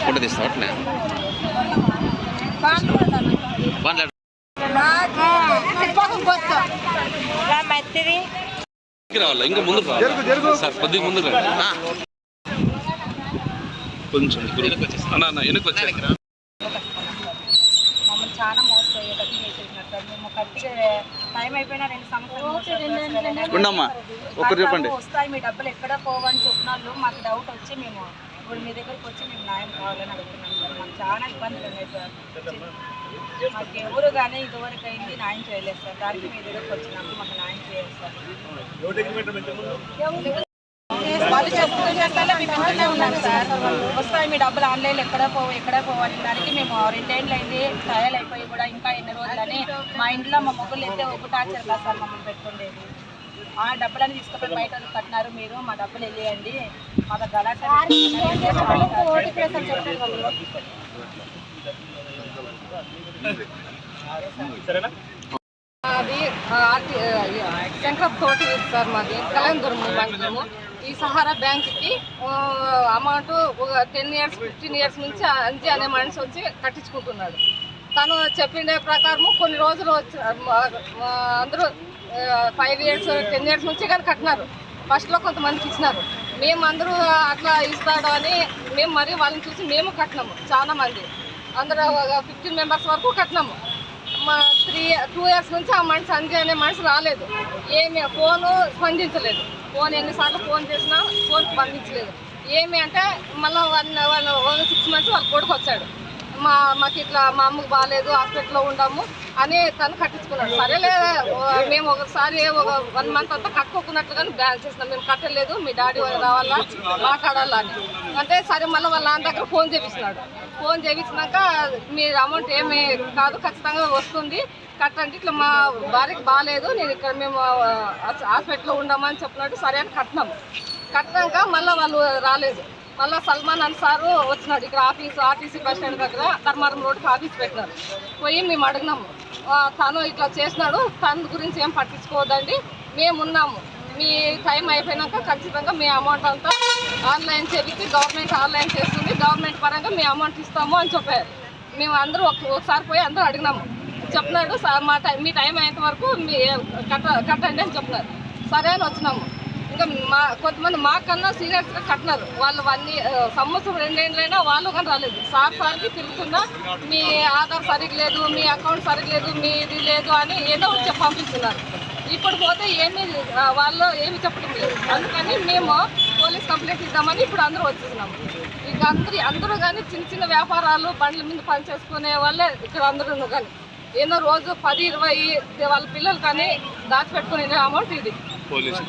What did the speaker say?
Photo తీస్తావు అట్లే మాట్లాడు మెత్తది వెనక్కి రావాలా ఇంకా ముందుకు రావాలి సార్ కొద్దిగా ముందుకు రండి ఆ. కొంచెం అన్న అన్న వెనక్కి వచ్చాను టైం అయిపోయినా రెండు సంవత్సరాలు ఉండమ్మా ఒకరు చెప్పండి. వస్తాయి మీ డబ్బులు ఎక్కడ పోవని చెప్పినాళ్ళు మాకు డౌట్ వచ్చి మేము ఇప్పుడు మీ దగ్గరికి వచ్చి మేము న్యాయం కావాలని అడుగుతున్నాం సార్. మాకు చాలా ఇబ్బందులు ఉన్నాయి సార్. మాకు ఎవరు కానీ ఇదివరకు అయింది న్యాయం చేయలేదు సార్. దానికి మీ దగ్గరికి వచ్చినాము మాకు న్యాయం చేయాలి సార్. వాళ్ళు చెప్తూ చేస్తానే మేము ఇంట్లోనే ఉన్నాం సార్. వస్తాయి మీ డబ్బులు ఆన్లైన్లో ఎక్కడ పోవు ఎక్కడ పోవని దానికి మేము రెండేళ్ళు అయింది ట్రయల్ అయిపోయి కూడా ఇంకా ఎన్ని రోజులని మా ఇంట్లో మా మొగ్గులు అయితే ఒక టార్చర్ కాదు సార్ మమ్మల్ని పెట్టుకుండేది. ఆ డబ్బులని తీసుకొని బయట కట్టినారు మీరు మా డబ్బులు వెళ్ళేయండి. మా దగ్గర అది శంకరప్ తోట సార్ మాది. కళ్యాణదుర్గం మండలము. ఈ సహారా బ్యాంక్కి అమౌంట్ ఒక టెన్ ఇయర్స్ ఫిఫ్టీన్ ఇయర్స్ నుంచి అంజీ అనే మనిషి వచ్చి కట్టించుకుంటున్నాడు. తను చెప్పిన ప్రకారము కొన్ని రోజులు వచ్చి అందరూ ఫైవ్ ఇయర్స్ టెన్ ఇయర్స్ నుంచి కానీ కట్టినారు. ఫస్ట్లో కొంతమందికి ఇచ్చినారు. మేము అందరూ అట్లా ఇస్తాడు అని మేము మరి వాళ్ళని చూసి మేము కట్టినాము చాలా మంది. అందరూ ఫిఫ్టీన్ మెంబర్స్ వరకు కట్టినాము. మా త్రీ టూ ఇయర్స్ నుంచి ఆ మనిషి సంజయ్ అనే మనిషి రాలేదు. ఏమి ఫోను స్పందించలేదు. ఫోన్ ఎన్నిసార్లు ఫోన్ చేసినా ఫోన్ స్పందించలేదు. ఏమి అంటే మళ్ళీ one one one six months వాళ్ళ కొడుకు వచ్చాడు. మా మాకు ఇట్లా మా అమ్మకు బాగాలేదు హాస్పిటల్లో ఉండాము అని తను కట్టించుకున్నాడు. సరేలే లేదా మేము ఒకసారి ఒక వన్ మంత్ అంతా కట్టుకోకున్నట్లుగానే బ్యాన్ చేసినాం. మేము కట్టలేదు మీ డాడీ రావాలా మాట్లాడాలా అని. అంటే సరే మళ్ళీ వాళ్ళ నాన్న దగ్గర ఫోన్ చేపిస్తున్నాడు. ఫోన్ చేయించినాక మీరు అమౌంట్ ఏమి కాదు ఖచ్చితంగా వస్తుంది. కట్టండి ఇట్లా మా భార్యకి బాగాలేదు నేను ఇక్కడ మేము హాస్పిటల్లో ఉండమని చెప్పినట్టు సరే అని కట్టినాము కట్టినాక మళ్ళీ వాళ్ళు రాలేదు. మళ్ళీ సల్మాన్ అన్సారు వచ్చినాడు ఇక్కడ ఆఫీస్ ఆర్టీసీ బస్ స్టాండ్ దగ్గర ధర్మారం రోడ్కి ఆఫీస్ పెట్టినారు. పోయి మేము అడిగినాము తను ఇట్లా చేసినాడు తన గురించి ఏం పట్టించుకోవద్దండి మేము ఉన్నాము. మీ టైం అయిపోయినాక ఖచ్చితంగా మీ అమౌంట్ అంతా ఆన్లైన్ చెప్పి గవర్నమెంట్ ఆన్లైన్ చేస్తుంది గవర్నమెంట్ పరంగా మీ అమౌంట్ ఇస్తాము అని చెప్పారు. మేము అందరూ ఒక- ఒకసారి పోయి అందరూ అడిగినాము. చెప్పినాడు "సార్, మా టైం మీ టైం అయ్యేంత వరకు మీ కట్ట కట్టండి అని చెప్పినారు. సరే అని వచ్చినాము. ఇంకా మా కొంతమంది మాకన్నా సీరియస్గా కట్టినారు. వాళ్ళు వన్ సంవత్సరం రెండేళ్ళైనా వాళ్ళు కానీ రాలేదు. సార్ సార్కి తిరుగుతున్నా మీ ఆధార్ సరిగ్గా లేదు మీ అకౌంట్ సరిగ్గా లేదు మీది లేదు అని ఏదో చెప్పి పంపిస్తున్నారు. ఇప్పుడు పోతే ఏమీ వాళ్ళు ఏమి చెప్పడం లేదు. అందుకని మేము పోలీస్ కంప్లైంట్ ఇద్దామని ఇప్పుడు అందరూ వచ్చేసినాము. ఇక అందరూ అందరూ కానీ చిన్న చిన్న వ్యాపారాలు బండ్ల మీద పని చేసుకునే వాళ్ళే ఇక్కడ అందరూ కానీ ఏదో రోజు పది ఇరవై వాళ్ళ పిల్లలు కానీ దాచిపెట్టుకునే అమౌంట్ ఇది. పోలీసు.